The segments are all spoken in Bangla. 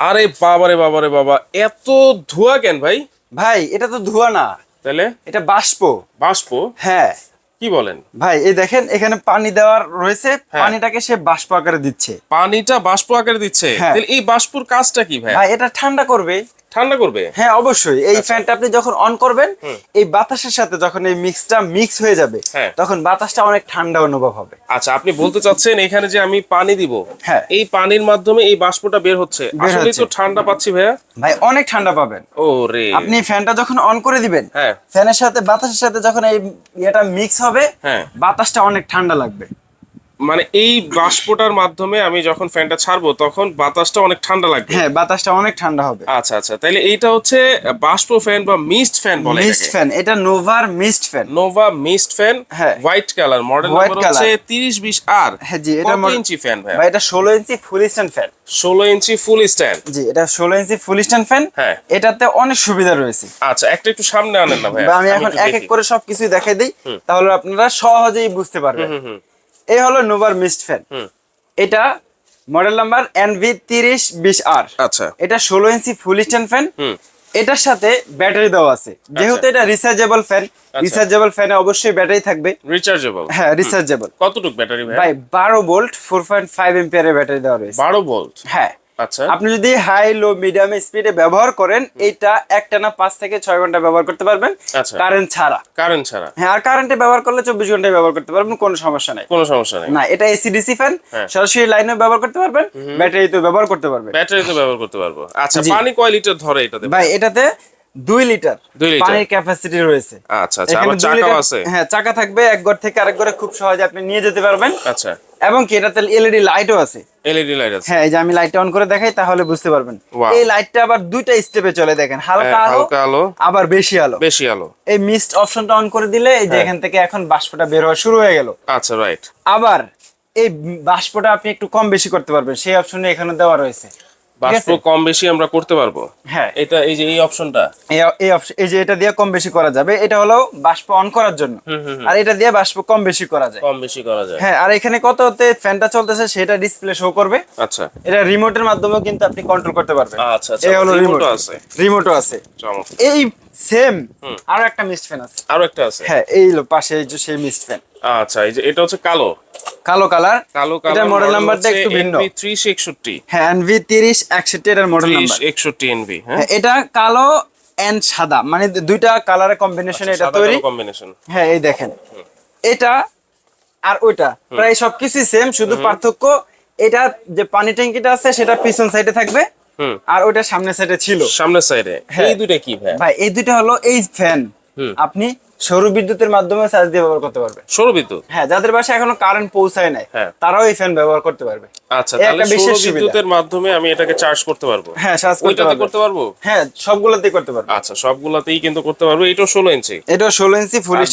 আরে বাবারে বাবারে বাবা এত ধোয়া কেন ভাই? ভাই এটা তো ধোয়া না। তাহলে? এটা বাষ্প। বাষ্প? হ্যাঁ। কি বলেন? ভাই এই দেখেন এখানে পানি দেওয়ার রয়েছে হ্যাঁ। পানিটাকে সে বাষ্প আকারে দিচ্ছে। পানিটা বাষ্প আকারে দিচ্ছে। হ্যাঁ। তাহলে এই বাষ্পর কাজটা কি ভাই? ভাই এটা ঠান্ডা করবে। ঠান্ডা করবে? হ্যাঁ অবশ্যই। এই ফ্যানটা আপনি যখন অন করবেন এই বাতাসের সাথে যখন এই মিক্সটা মিক্স হয়ে যাবে হ্যাঁ। তখন বাতাসটা অনেক ঠান্ডা অনুভব হবে। আচ্ছা আপনি বলতে চাচ্ছেন এখানে যে আমি পানি দিব হ্যাঁ। এই পানির মাধ্যমে এই বাষ্পটা বের হচ্ছে। আসলে তো ঠান্ডা পাচ্ছি ভাইয়া। ভাই অনেক ঠান্ডা পাবেন। ও রে। আপনি ফ্যানটা যখন অন করে দিবেন হ্যাঁ। ফ্যানের সাথে বাতাসের সাথে যখন এই ইয়েটা মিক্স হবে হ্যাঁ। বাতাসটা অনেক ঠান্ডা লাগবে। মানে এই বাষ্পটার মাধ্যমে আমি যখন ফ্যানটা ছাড়বো তখন বাতাসটা অনেক ঠান্ডা লাগবে। হ্যাঁ বাতাসটা অনেক ঠান্ডা হবে। আচ্ছা আচ্ছা তাহলে এইটা হচ্ছে বাষ্প ফ্যান বা মিস্ট ফ্যান বলে মিস্ট ফ্যান এটা নোভার mist fan. Nova mist fan হ্যাঁ। হোয়াইট কালার মডেল নাম্বার হচ্ছে color। 30 20 আর। হ্যাঁ জি এটা ইঞ্চি ফ্যান ভাই এটা ষোলো inch full stand fan. 16 inch full stand. জি এটা ষোলো ইঞ্চি ফুল স্ট্যান্ড ফ্যান। হ্যাঁ। এটাতে অনেক সুবিধা রয়েছে। আচ্ছা একটা একটু সামনে আনেন না ভাই আমি এখন এক এক করে সবকিছু দেখাই দিই তাহলে আপনারা সহজেই বুঝতে পারবেন। হুম হুম। এই হলো নোভার মিস্ট ফ্যান। এটা মডেল নাম্বার এনভি তিরিশ বিশ আর। আচ্ছা। এটা ষোলো ইঞ্চি ফুল স্ট্যান্ড ফ্যান। এটার সাথে ব্যাটারি দেওয়া আছে। যেহেতু এটা রিচার্জেবল ফ্যান রিচার্জেবল ফ্যানে অবশ্যই ব্যাটারি থাকবে। রিচার্জেবল? হ্যাঁ রিচার্জেবল। কতটুকু ব্যাটারি ভাই? ভাই বারো ভোল্ট ফোর পয়েন্ট ফাইভ এম্পিয়ারের ব্যাটারি দেওয়া রয়েছে। 12 ভোল্ট হ্যাঁ। আচ্ছা আপনি যদি হাই লো মিডিয়াম স্পিডে ব্যবহার করেন এইটা একটানা পাঁচ থেকে ছয় ঘণ্টা ব্যবহার করতে পারবেন। আচ্ছা। কারেন্ট ছাড়া। কারেন্ট ছাড়া। হ্যাঁ আর কারেন্টে ব্যবহার করলে চব্বিশ ঘন্টায় ব্যবহার করতে পারবেন কোনো সমস্যা নাই। কোনো সমস্যা নেই। না এটা এসি ডিসি ফ্যান। সরাসরি লাইনেও ব্যবহার করতে পারবেন ব্যবহার করতে পারবেন। ব্যবহার করতে পারব। আচ্ছা পানি কয় লিটার ধরে এটাতে? ভাই এটাতে দুই লিটার। পানির ক্যাপাসিটি রয়েছে। আচ্ছা আচ্ছা এখানে আবার চাকাও আছে। হ্যাঁ চাকা থাকবে এক ঘর থেকে আরেক ঘরে খুব সহজে আপনি নিয়ে যেতে পারবেন। আচ্ছা। এবং কি এটাতে এলইডি লাইটও আছে। এলইডি লাইট আছে। হ্যাঁ এই যে আমি লাইটটা অন করে দেখাই তাহলে বুঝতে পারবেন। এই লাইটটা আবার দুইটা স্টেপে চলে দেখেন হালকা হ্যাঁ, আলো হালকা আলো আবার বেশি আলো। বেশি আলো। এই মিস্ট অপশনটা অন করে দিলে এই যে হ্যাঁ। এখান থেকে এখন বাষ্পটা বের হওয়া শুরু হয়ে গেল। আচ্ছা রাইট আবার এই বাষ্পটা আপনি একটু কম বেশি করতে পারবেন সেই অপশনে এখানে দেওয়া রয়েছে। বাষ্প কম বেশি আমরা করতে পারব। হ্যাঁ। এটা এই যে এই অপশনটা এই এই এই যে এটা দিয়ে কম বেশি করা যাবে এটা হলো বাষ্প অন করার জন্য। আর এটা দিয়ে বাষ্প কম বেশি করা যায়। কম বেশি করা যায়। হ্যাঁ আর এখানে কততে ফ্যানটা চলতেছে সেটা ডিসপ্লে শো করবে। আচ্ছা। এটা রিমোটের মাধ্যমেও কিন্তু আপনি কন্ট্রোল করতে পারবেন। আচ্ছা আচ্ছা। এই হলো রিমোট আছে। রিমোটও আছে। এই সেম আরও একটা মিস্ট ফ্যান আছে। আরও একটা আছে। হ্যাঁ এই হলো পাশে এই যে সেই মিস্ট ফ্যান আচ্ছা এই যে এটা হচ্ছে কালো। কালো কালার। কালো কালার এটার মডেল নাম্বারটা একটু ভিন্ন। 361 হ্যাঁ এনভি তিরিশ একষট্টি এটার মডেল নাম্বার 361 এনভি হ্যাঁ? হ্যাঁ এটা কালো এন্ড সাদা। মানে দুইটা কালারের কম্বিনেশনে এটা তৈরি। কম্বিনেশন হ্যাঁ এই দেখেন। এটা আর ওইটা। প্রায় সবকিছুই সেম শুধু পার্থক্য এটা যে পানি ট্যাঙ্কিটা আছে সেটা পিছন সাইডে থাকবে। হুম। আর ওইটা সামনের সাইডে ছিল। সামনের সাইডে হ্যাঁ। এই দুইটা কি ভাই? ভাই এই দুইটা হলো এই ফ্যান আপনি সৌর বিদ্যুতের মাধ্যমে চার্জ দিয়ে ব্যবহার করতে পারবে। সৌর বিদ্যুৎ? হ্যাঁ যাদের বাসায় এখনও কারেন্ট পৌঁছায় নাই হ্যাঁ। তারাও এই ফ্যান ব্যবহার করতে পারবে। আচ্ছা তাহলে সৌর বিদ্যুতের মাধ্যমে আমি এটাকে চার্জ করতে পারব? হ্যাঁ চার্জ করতে করতে পারব? হ্যাঁ সবগুলাতেই করতে পারব। আচ্ছা সবগুলাতেই কিন্তু করতে পারব। এটাও ষোলো ইঞ্চি এটা ষোলো ইঞ্চি ফুল আর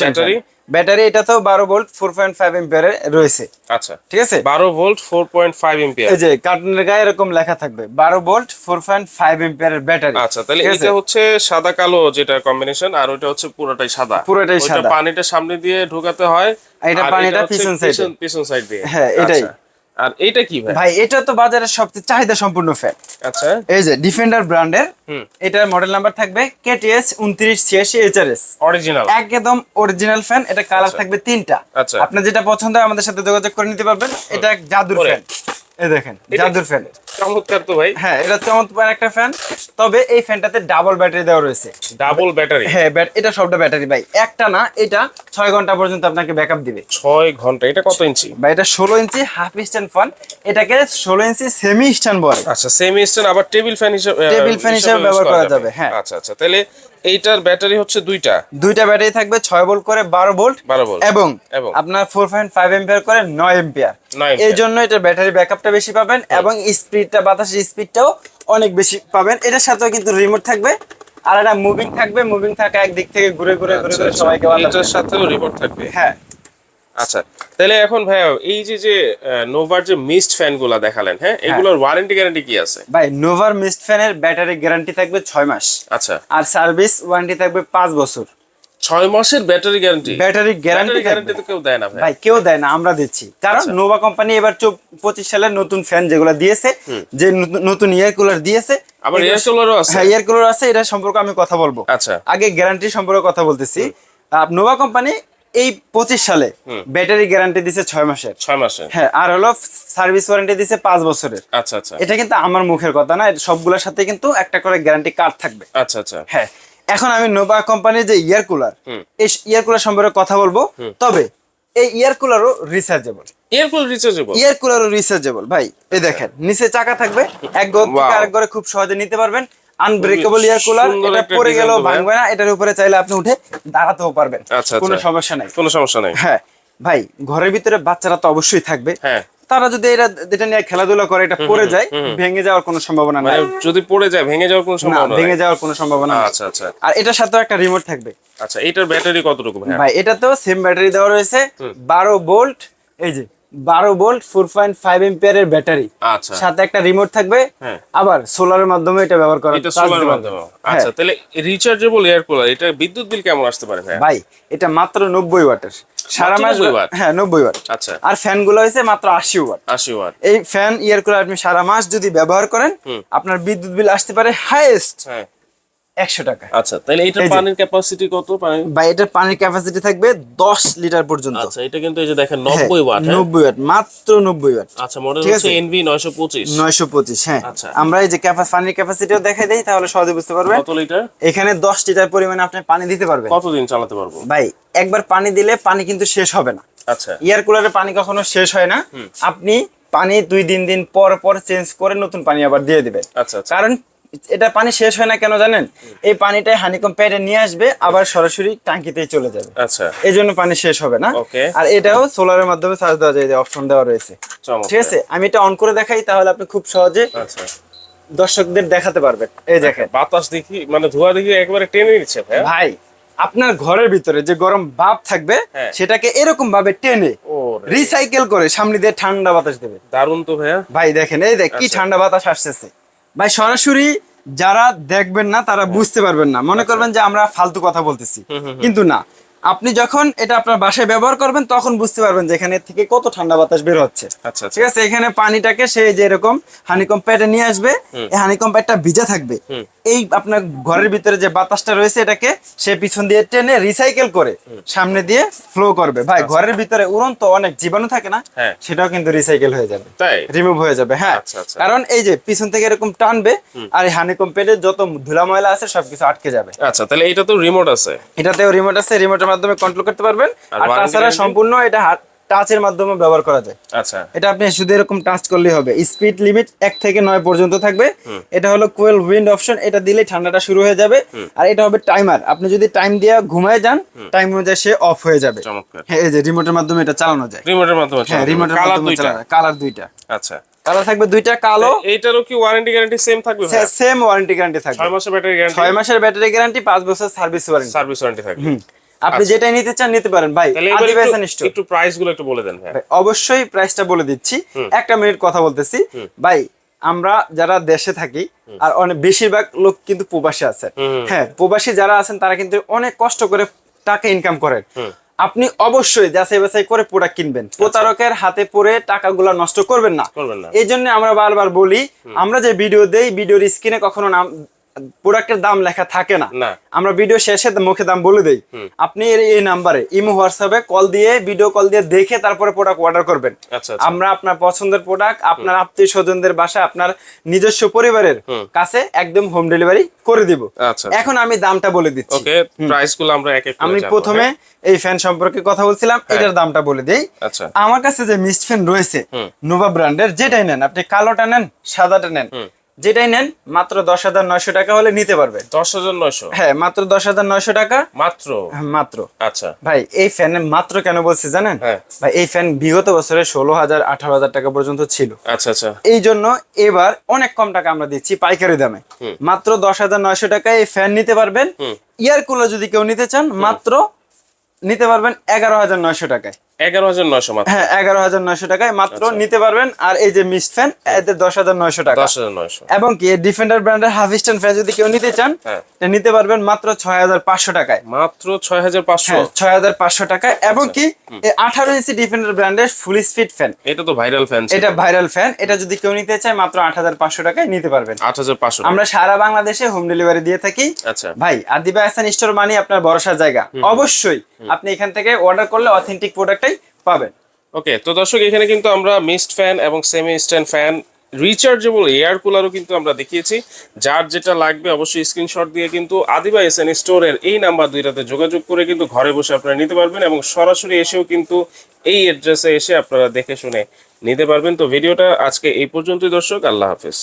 ব্যাটারি? এটা তো বারো ভোল্ট ফোর পয়েন্ট ফাইভ এম্পিয়ারে রয়েছে। আচ্ছা। ঠিক আছে? বারো volt four point five ampere এই যে কার্টনের গায়ে এরকম লেখা থাকবে বারো ভোল্ট ফোর পয়েন্ট ফাইভ এম্পিয়ারের ব্যাটারি। আচ্ছা তাহলে এটা হচ্ছে সাদা কালো যেটা কম্বিনেশন আর ওটা হচ্ছে পুরোটাই সাদা। পুরোটাই সাদা। পানিটা সামনে দিয়ে ঢোকাতে হয় আর এটা পানিটা পিছন সাইড পিছন- পিছন সাইড দিয়ে। হ্যাঁ, এটাই। আচ্ছা। আর এটা কি ভাই? ভাই এটা তো বাজারের সবচেয়ে চাহিদা সম্পূর্ণ ফ্যান। আচ্ছা। এই যে ডিফেন্ডার ব্র্যান্ডের। এটার মডেল নাম্বার থাকবে কেটিএস উনত্রিশ ছিয়াশি এইচআরএস অরিজিনাল একদম অরিজিনাল ফ্যান এটা কালার থাকবে তিনটা। আচ্ছা। আপনার যেটা পছন্দ হয় আমাদের সাথে যোগাযোগ করে নিতে পারবেন। এটা জাদুর ফ্যান এই দেখেন জাদুর ফ্যান চমৎকার তো ভাই। হ্যাঁ এটা চমৎকার একটা ফ্যান তবে এই ফ্যানটাতে ডাবল ব্যাটারি দেওয়া রয়েছে। ডাবল ব্যাটারি হ্যাঁ এটা সবটা ব্যাটারি ভাই। একটা না এটা ছয় ঘণ্টা পর্যন্ত আপনাকে ব্যাকআপ দিবে। ছয় ঘণ্টা এটা কত ইঞ্চি? বা এটা ষোলো ইঞ্চি হাফ স্ট্যান্ড ফ্যান এটাকে ষোলো ইঞ্চি সেমি স্ট্যান্ড বলে। আচ্ছা সেমি স্ট্যান্ড আবার টেবিল ফ্যান হিসেবে Table fan হিসেবে ব্যবহার করা যাবে, হ্যাঁ। আচ্ছা আচ্ছা তাহলে এইটার ব্যাটারি হচ্ছে দুইটা? দুইটা ব্যাটারি থাকবে ছয় ভোল্ট করে বারো ভোল্ট 12 ভোল্ট এবং? আপনার ফোর পয়েন্ট ফাইভ এম্পিয়ার করে নয় এম্পিয়ার 9 এই জন্য এটা ব্যাটারি ব্যাকআপটা বেশি পাবেন এবং স্পিডটা বাতাসের স্পিডটাও অনেক বেশি পাবেন। এটার সাথেও কিন্তু রিমোট থাকবে। আর এটা মুভিং থাকবে। মুভিং থাকা একদিক থেকে ঘুরে ঘুরে ঘুরে আচ্ছা, ঘুরে আচ্ছা। সবাইকে বাতাস এটার সাথেও রিমোট থাকবে। হ্যাঁ। আচ্ছা তাহলে এখন ভাইয়া এই যে যে নোভার যে মিস্ট ফ্যানগুলা দেখালেন হ্যাঁ এগুলোর ওয়ারেন্টি গ্যারান্টি কি আছে? ভাই নোভার মিস্ট ফ্যানের ব্যাটারি গ্যারান্টি থাকবে ছয় মাস। আচ্ছা। আর সার্ভিস ওয়ারেন্টি থাকবে পাঁচ বছর। ছয় মাসের battery guarantee battery guarantee guarantee তো কেউ দেয় না ভাই। কেউ দেয় না আমরা দিচ্ছি। কারণ আচ্ছা। নোভা কোম্পানি এবার পঁচিশ সালের নতুন ফ্যান যেগুলো দিয়েছে যে নতুন- ইয়ার কুলার দিয়েছে আবার এয়ার কুলারও আছে হ্যাঁ এয়ার কুলার আছে এটা সম্পর্কে আমি কথা বলব। আচ্ছা। আগে গ্যারান্টি সম্পর্কে কথা বলতেছি। নোভা কোম্পানি এই পঁচিশ সালে ব্যাটারি গ্যারান্টি দিছে ছয় মাসের। ছয় মাসে হ্যাঁ আর হলো সার্ভিস ওয়ারেন্টি দিছে পাঁচ বছরের। আচ্ছা আচ্ছা। এটা কিন্তু আমার মুখের কথা না সবগুলোর সাথে কিন্তু একটা করে গ্যারান্টি কার্ড থাকবে। আচ্ছা আচ্ছা। হ্যাঁ এখন আমি নোভা কোম্পানির যে ইয়ার কুলার এই ইয়ার কুলার সম্পর্কে কথা বলব। তবে এই air কুলারও rechargeable air cooler rechargeable air কুলারও rechargeable ভাই। এই দেখেন নিচে চাকা থাকবে এক ঘর থেকে আরেক ঘরে খুব সহজে নিতে পারবেন। আনব্রেকেবল ইয়ার কুলার এটা পড়ে ভাই। ভাঙবে না এটার উপরে চাইলে আপনি উঠে দাঁড়াতেও পারবেন। আচ্ছা, কোনো আচ্ছা। সমস্যা নাই। কোনো সমস্যা নেই। হ্যাঁ। ভাই ঘরের ভিতরে বাচ্চারা তো অবশ্যই থাকবে। হ্যাঁ। তারা যদি এটা এটা নিয়ে খেলাধুলা করে এটা পড়ে যায় ভেঙে যাওয়ার কোনো সম্ভাবনা মানে নাই। যদি পড়ে যায় ভেঙে যাওয়ার কোনো সম্ভাবনা ভেঙে যাওয়ার কোনো সম্ভাবনা আচ্ছা আচ্ছা। আর এটার সাথে একটা রিমোট থাকবে। আচ্ছা এটার ব্যাটারি কতটুকু ভাই ভাই তো সেম ব্যাটারি দেওয়া রয়েছে বারো ভোল্ট এই যে বারো volt four point five ampere এর ব্যাটারি আচ্ছা। সাথে একটা রিমোট থাকবে। হ্যাঁ। আবার সোলারের মাধ্যমে এটা ব্যবহার করা এটা charge মাধ্যমে। আচ্ছা হ্যাঁ। তাহলে রিচার্জেবল এয়ার কুলার এটা বিদ্যুৎ বিল কেমন আসতে পারে ভাই ভাই এটা মাত্র নব্বই ওয়াটের সারা মাস? হ্যাঁ নব্বই ওয়াট আচ্ছা। আর ফ্যানগুলো হয়েছে মাত্র আশি ওয়াট আশি ওয়াট এই ফ্যান ইয়ার কুলার আপনি সারা মাস যদি ব্যবহার করেন আপনার বিদ্যুৎ বিল আসতে পারে হাইয়েস্ট হ্যাঁ। একশো টাকা। আচ্ছা তাহলে যে। পানির ক্যাপাসিটি কত? পানি বা পানির ক্যাপাসিটি থাকবে দশ লিটার পর্যন্ত। আচ্ছা এটা কিন্তু এই যে দেখেন নব্বই ওয়াট হ্যাঁ? নব্বই ওয়াট মাত্র নব্বই ওয়াট। আচ্ছা মডেল হচ্ছে এনভি নয়শো পঁচিশ। নয়শো পঁচিশ হ্যাঁ। আচ্ছা। আমরা এই যে ক্যাপাস পানির ক্যাপাসিটিও দেখাই দেই তাহলে সহজে বুঝতে পারবেন। কত লিটার? এখানে দশ লিটার পরিমাণে আপনি পানি দিতে পারবেন। কতদিন চালাতে পারব? ভাই একবার পানি দিলে পানি কিন্তু শেষ হবে না। আচ্ছা। এয়ার কুলারে পানি কখনো শেষ হয় না। আপনি পানি দুই তিন দিন পর পর চেঞ্জ করে নতুন পানি আবার দিয়ে দিবেন। আচ্ছা আচ্ছা। কারণ এটা পানি শেষ হয় না কেন জানেন? এই পানিটাই হানিকম প্যাডে নিয়ে আসবে আবার সরাসরি টাঙ্কিতেই চলে যাবে। আচ্ছা। এই জন্য পানি শেষ হবে না। আর এটাও সোলারের মাধ্যমে চার্জ দেওয়া যায় অপশন দেওয়া রয়েছে। ঠিক আছে? আমি এটা অন করে দেখাই তাহলে আপনি খুব সহজে আচ্ছা। দর্শকদের দেখাতে পারবেন। এই দেখেন বাতাস দেখি মানে ধোয়া দেখি একবারে টেনে নিচ্ছে ভাই ভাই আপনার ঘরের ভিতরে যে গরম ভাপ থাকবে হ্যাঁ। সেটাকে এরকম ভাবে টেনে রিসাইকেল করে সামনে দিয়ে ঠান্ডা বাতাস দেবে। দারুণ তো ভাইয়া। ভাই দেখেন এই দেখ কি আচ্ছা। ঠান্ডা বাতাস আসতেছে। ভাই সরাসরি যারা দেখবেন না তারা বুঝতে পারবেন না। আচ্ছা। মনে করবেন যে আমরা ফালতু কথা বলতেছি। কিন্তু না। আপনি যখন এটা আপনার বাসায় ব্যবহার করবেন তখন বুঝতে পারবেন যে এখানে থেকে কত ঠান্ডা বাতাস বের হচ্ছে। আচ্ছা আচ্ছা। ঠিক আছে? এখানে পানিটাকে সে যে এরকম হানিকম নিয়ে আসবে এই হানিকম ভিজা থাকবে। এই আপনার ঘরের ভিতরে যে বাতাসটা রয়েছে এটাকে সে পিছন দিয়ে টেনে রিসাইকেল করে সামনে দিয়ে ফ্লো করবে। ভাই ঘরের ভিতরে উড়ন্ত অনেক জীবাণু থাকে না হ্যাঁ। সেটাও কিন্তু রিসাইকেল হয়ে যাবে। তাই? রিমুভ হয়ে যাবে হ্যাঁ। আচ্ছা, আচ্ছা। কারণ এই যে পিছন থেকে এরকম টানবে আর এই হানিকম প্যাডে যত ধুলা ময়লা আছে সবকিছু আটকে যাবে। আচ্ছা তাহলে এটা তো রিমোট আছে। এটাতেও রিমোট আছে রিমোটের মাধ্যমে কন্ট্রোল করতে পারবেন। আর আর তাছাড়া সম্পূর্ণ এটা হাত টাচের মাধ্যমে ব্যবহার করা যায়। আচ্ছা। এটা আপনি শুধু এরকম টাচ করলেই হবে। স্পিড লিমিট এক থেকে নয় পর্যন্ত থাকবে। এটা হলো কোয়েল উইন্ড অপশন এটা দিলে ঠান্ডাটা শুরু হয়ে যাবে। আর এটা হবে টাইমার আপনি যদি টাইম দিয়ে ঘুমায় যান টাইম অনুযায়ী সে অফ হয়ে যাবে। চমৎকার। হ্যাঁ এই যে রিমোটের মাধ্যমে এটা চালানো যায়। রিমোটের মাধ্যমে হ্যাঁ রিমোটের মাধ্যমে দুইটা। চালানো কালার দুইটা। আচ্ছা। কালার থাকবে দুইটা কালো। এইটারও কি ওয়ারেন্টি গ্যারান্টি সেম থাকবে সেম ওয়ারেন্টি গ্যারান্টি থাকবে। ছয় মাসের ব্যাটারি গ্যারান্টি ছয় মাসের ব্যাটারি গ্যারান্টি পাঁচ বছর সার্ভিস ওয়ারেন্টি সার্ভিস ওয়ারেন্টি থাকবে। আপনি যেটাই নিতে চান নিতে পারেন। ভাই তাহলে আদি ফ্যাশন স্টোর। একটু প্রাইসগুলো একটু বলে দেন ভাই। অবশ্যই প্রাইসটা বলে দিচ্ছি। একটা মিনিট কথা বলতেছি। ভাই আমরা যারা দেশে থাকি আর অনেক বেশিরভাগ লোক কিন্তু প্রবাসী আছে। হ্যাঁ প্রবাসী যারা আছেন তারা কিন্তু অনেক কষ্ট করে টাকা ইনকাম করেন। আপনি অবশ্যই যাচাই বাছাই করে প্রোডাক্ট কিনবেন। প্রতারকের হাতে পড়ে টাকাগুলো নষ্ট করবেন না। করবেন না। এই জন্য আমরা বারবার বলি আমরা যে ভিডিও দেই ভিডিওর স্ক্রিনে কখনো নাম প্রোডাক্টের দাম লেখা থাকে না। আমরা ভিডিও শেষে মুখে দাম বলে দেই। আপনি এই নাম্বারে ইমো হোয়াটসঅ্যাপে কল দিয়ে ভিডিও কল দিয়ে দেখে তারপরে প্রোডাক্ট অর্ডার করবেন। আচ্ছা আচ্ছা। আমরা আপনার পছন্দের প্রোডাক্ট আপনার আত্মীয় স্বজনদের বাসায় আপনার নিজস্ব পরিবারের কাছে একদম হোম ডেলিভারি করে দিব। আচ্ছা এখন আমি দামটা বলে দিচ্ছি। ওকে আমরা এক এক করে আমি প্রথমে হ্যাঁ? এই ফ্যান সম্পর্কে কথা বলছিলাম এটার দামটা বলে দেই। আচ্ছা। আমার কাছে যে মিস্ট ফ্যান রয়েছে নোভা ব্র্যান্ডের যেটাই নেন আপনি কালোটা নেন সাদাটা নেন যেটাই নেন মাত্র দশ হাজার নয়শো টাকা হলে নিতে পারবেন। দশ হাজার নয়শো? হ্যাঁ মাত্র দশ হাজার নয়শো টাকা। মাত্র? মাত্র। আচ্ছা। ভাই এই ফ্যান মাত্র কেন বলছি জানেন? হ্যাঁ। ভাই এই ফ্যান বিগত বছরে ষোলো হাজার আঠারো হাজার টাকা পর্যন্ত ছিল। আচ্ছা আচ্ছা। এই জন্য এবার অনেক কম টাকা আমরা দিচ্ছি পাইকারি দামে। মাত্র দশ হাজার নয়শো টাকায় এই ফ্যান নিতে পারবেন। ইয়ার কুলার যদি কেউ নিতে চান মাত্র নিতে পারবেন এগারো হাজার নয়শো টাকায়। এগারো হাজার নয়শো হ্যাঁ এগারো হাজার নয়শো টাকায় মাত্র নিতে পারবেন। আর এই যে মিস্ট ফ্যান এতে দশ হাজার নয়শো টাকা। দশ হাজার নয়শো। এবং কি ডিফেন্ডার ব্র্যান্ডের হাফ স্ট্যান্ড ফ্যান যদি কেউ নিতে চান হ্যাঁ। নিতে পারবেন মাত্র ছয় হাজার পাঁচশো টাকায়। মাত্র ছয় হাজার পাঁচশো? হ্যাঁ ছয় হাজার পাঁচশো টাকায়। এবং কি আঠারো ইঞ্চি ডিফেন্ডার ব্র্যান্ডের ফুল স্পিড ফ্যান। এটা তো ভাইরাল ফ্যান এটা ভাইরাল ফ্যান। এটা যদি কেউ নিতে চায় মাত্র আট হাজার পাঁচশো টাকায় নিতে পারবেন। আট হাজার পাঁচশো আমরা সারা বাংলাদেশে হোম ডেলিভারি দিয়ে থাকি। আচ্ছা। ভাই আদিবা হাসান স্টোর মানে আপনার ভরসার জায়গা। অবশ্যই আপনি এখান থেকে অর্ডার করলে অথেন্টিক প্রোডাক্টটাই পাবেন। ওকে তো দর্শক এখানে কিন্তু আমরা মিস্ট ফ্যান এবং semi stand fan rechargeable air কুলারও কিন্তু আমরা দেখিয়েছি। যার যেটা লাগবে অবশ্যই স্ক্রিনশট দিয়ে কিন্তু আদিবা এসএন স্টোরের এই নাম্বার দুইটাতে যোগাযোগ করে কিন্তু ঘরে বসে আপনারা নিতে পারবেন এবং সরাসরি এসেও কিন্তু এই অ্যাড্রেসে এসে আপনারা দেখে শুনে নিতে পারবেন। তো ভিডিওটা আজকে এই পর্যন্তই দর্শক আল্লাহ হাফেজ।